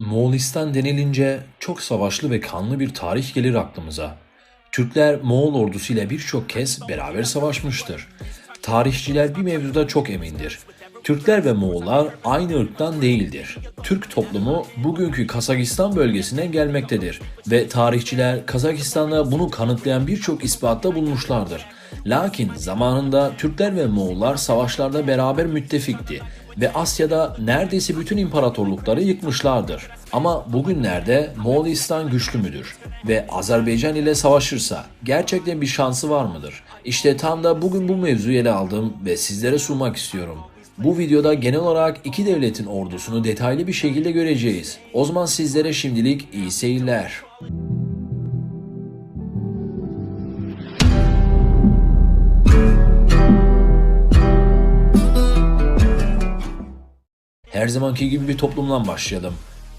Moğolistan denilince çok savaşlı ve kanlı bir tarih gelir aklımıza. Türkler Moğol ordusuyla birçok kez beraber savaşmıştır. Tarihçiler bir mevzuda çok emindir. Türkler ve Moğollar aynı ırktan değildir. Türk toplumu bugünkü Kazakistan bölgesine gelmektedir ve tarihçiler Kazakistan'da bunu kanıtlayan birçok ispatta bulmuşlardır. Lakin zamanında Türkler ve Moğollar savaşlarda beraber müttefikti ve Asya'da neredeyse bütün imparatorlukları yıkmışlardır. Ama bugünlerde Moğolistan güçlü müdür ve Azerbaycan ile savaşırsa gerçekten bir şansı var mıdır? İşte tam da bugün bu mevzuyu ele aldım ve sizlere sunmak istiyorum. Bu videoda genel olarak iki devletin ordusunu detaylı bir şekilde göreceğiz. O zaman sizlere şimdilik iyi seyirler. Her zamanki gibi bir toplumdan başlayalım.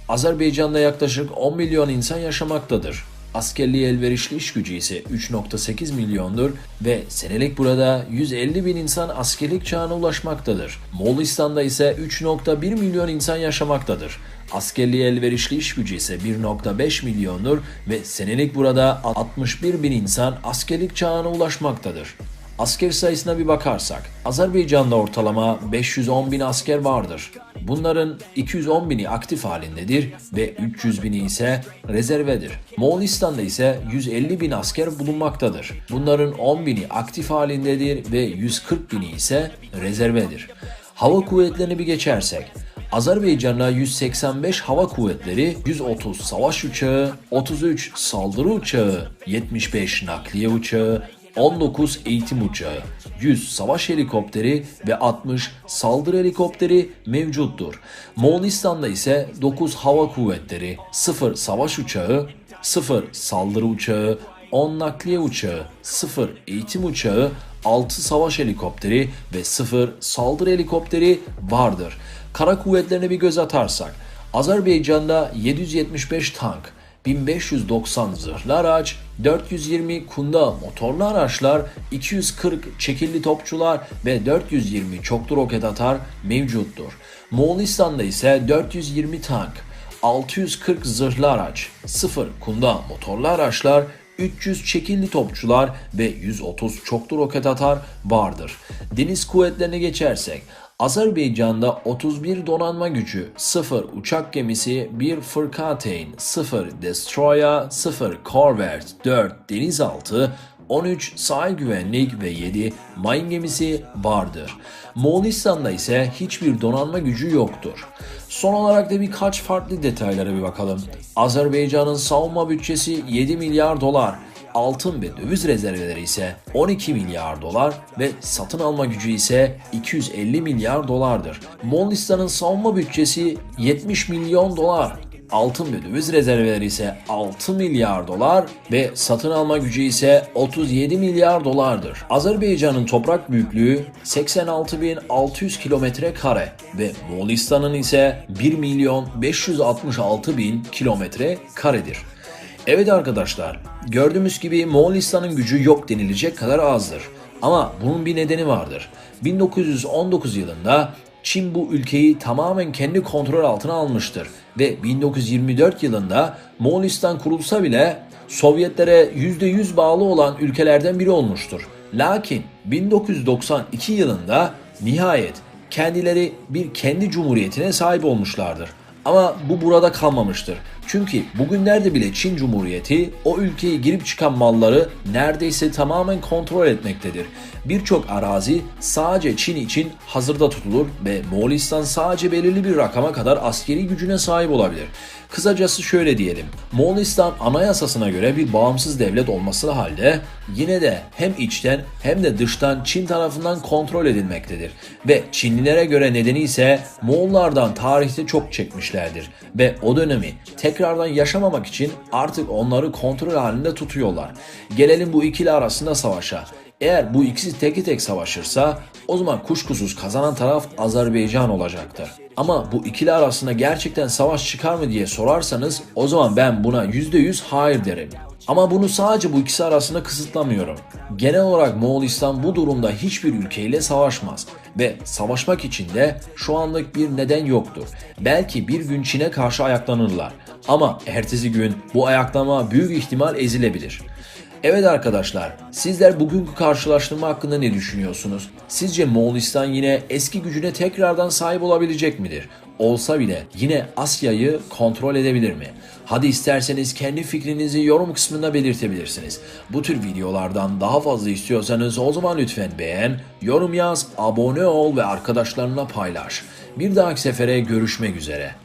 Azerbaycan'da yaklaşık 10 milyon insan yaşamaktadır. Askerliğe elverişli iş gücü ise 3.8 milyondur ve senelik burada 150 bin insan askerlik çağına ulaşmaktadır. Moğolistan'da ise 3.1 milyon insan yaşamaktadır. Askerliğe elverişli iş gücü ise 1.5 milyondur ve senelik burada 61 bin insan askerlik çağına ulaşmaktadır. Asker sayısına bir bakarsak, Azerbaycan'da ortalama 510 bin asker vardır. Bunların 210 bini aktif halindedir ve 300 bini ise rezervedir. Moğolistan'da ise 150 bin asker bulunmaktadır. Bunların 10 bini aktif halindedir ve 140 bini ise rezervedir. Hava kuvvetlerini bir geçersek, Azerbaycan'da 185 hava kuvvetleri, 130 savaş uçağı, 33 saldırı uçağı, 75 nakliye uçağı, 19 eğitim uçağı, 100 savaş helikopteri ve 60 saldırı helikopteri mevcuttur. Moğolistan'da ise 9 hava kuvvetleri, 0 savaş uçağı, 0 saldırı uçağı, 10 nakliye uçağı, 0 eğitim uçağı, 6 savaş helikopteri ve 0 saldırı helikopteri vardır. Kara kuvvetlerine bir göz atarsak, Azerbaycan'da 775 tank, 1590 zırhlı araç, 420 kunda motorlu araçlar, 240 çekilli topçular ve 420 çoklu roket atar mevcuttur. Moğolistan'da ise 420 tank, 640 zırhlı araç, 0 kunda motorlu araçlar, 300 çekilli topçular ve 130 çoklu roket atar vardır. Deniz kuvvetlerine geçersek Azerbaycan'da 31 donanma gücü, 0 uçak gemisi, 1 fırkateyn, 0 destroyer, 0 korvet, 4 denizaltı, 13 sahil güvenlik ve 7 mayın gemisi vardır. Moğolistan'da ise hiçbir donanma gücü yoktur. Son olarak da birkaç farklı detaylara bir bakalım. Azerbaycan'ın savunma bütçesi 7 milyar dolar, altın ve döviz rezerveleri ise 12 milyar dolar ve satın alma gücü ise 250 milyar dolardır. Moğolistan'ın savunma bütçesi 70 milyon dolar, altın ve döviz rezerveleri ise 6 milyar dolar ve satın alma gücü ise 37 milyar dolardır. Azerbaycan'ın toprak büyüklüğü 86.600 kilometre kare ve Moğolistan'ın ise 1 milyon 566 bin kilometre karedir. Evet arkadaşlar, gördüğümüz gibi Moğolistan'ın gücü yok denilecek kadar azdır. Ama bunun bir nedeni vardır. 1919 yılında Çin bu ülkeyi tamamen kendi kontrol altına almıştır ve 1924 yılında Moğolistan kurulsa bile Sovyetlere %100 bağlı olan ülkelerden biri olmuştur. Lakin 1992 yılında nihayet kendileri bir kendi cumhuriyetine sahip olmuşlardır. Ama bu burada kalmamıştır. Çünkü bugünlerde bile Çin Cumhuriyeti o ülkeyi girip çıkan malları neredeyse tamamen kontrol etmektedir. Birçok arazi sadece Çin için hazırda tutulur ve Moğolistan sadece belirli bir rakama kadar askeri gücüne sahip olabilir. Kısacası şöyle diyelim. Moğolistan anayasasına göre bir bağımsız devlet olması halde yine de hem içten hem de dıştan Çin tarafından kontrol edilmektedir. Ve Çinlilere göre nedeni ise Moğollardan tarihte çok çekmişlerdir. Ve o dönemi tekrardan yaşamamak için artık onları kontrol halinde tutuyorlar. Gelelim bu ikili arasında savaşa. Eğer bu ikisi teki tek savaşırsa o zaman kuşkusuz kazanan taraf Azerbaycan olacaktır. Ama bu ikili arasında gerçekten savaş çıkar mı diye sorarsanız o zaman ben buna %100 hayır derim. Ama bunu sadece bu ikisi arasında kısıtlamıyorum. Genel olarak Moğolistan bu durumda hiçbir ülkeyle savaşmaz ve savaşmak için de şu anlık bir neden yoktur. Belki bir gün Çin'e karşı ayaklanırlar ama ertesi gün bu ayaklama büyük ihtimal ezilebilir. Evet arkadaşlar, sizler bugünkü karşılaştırma hakkında ne düşünüyorsunuz? Sizce Moğolistan yine eski gücüne tekrardan sahip olabilecek midir? Olsa bile yine Asya'yı kontrol edebilir mi? Hadi isterseniz kendi fikrinizi yorum kısmında belirtebilirsiniz. Bu tür videolardan daha fazla istiyorsanız o zaman lütfen beğen, yorum yaz, abone ol ve arkadaşlarına paylaş. Bir dahaki sefere görüşmek üzere.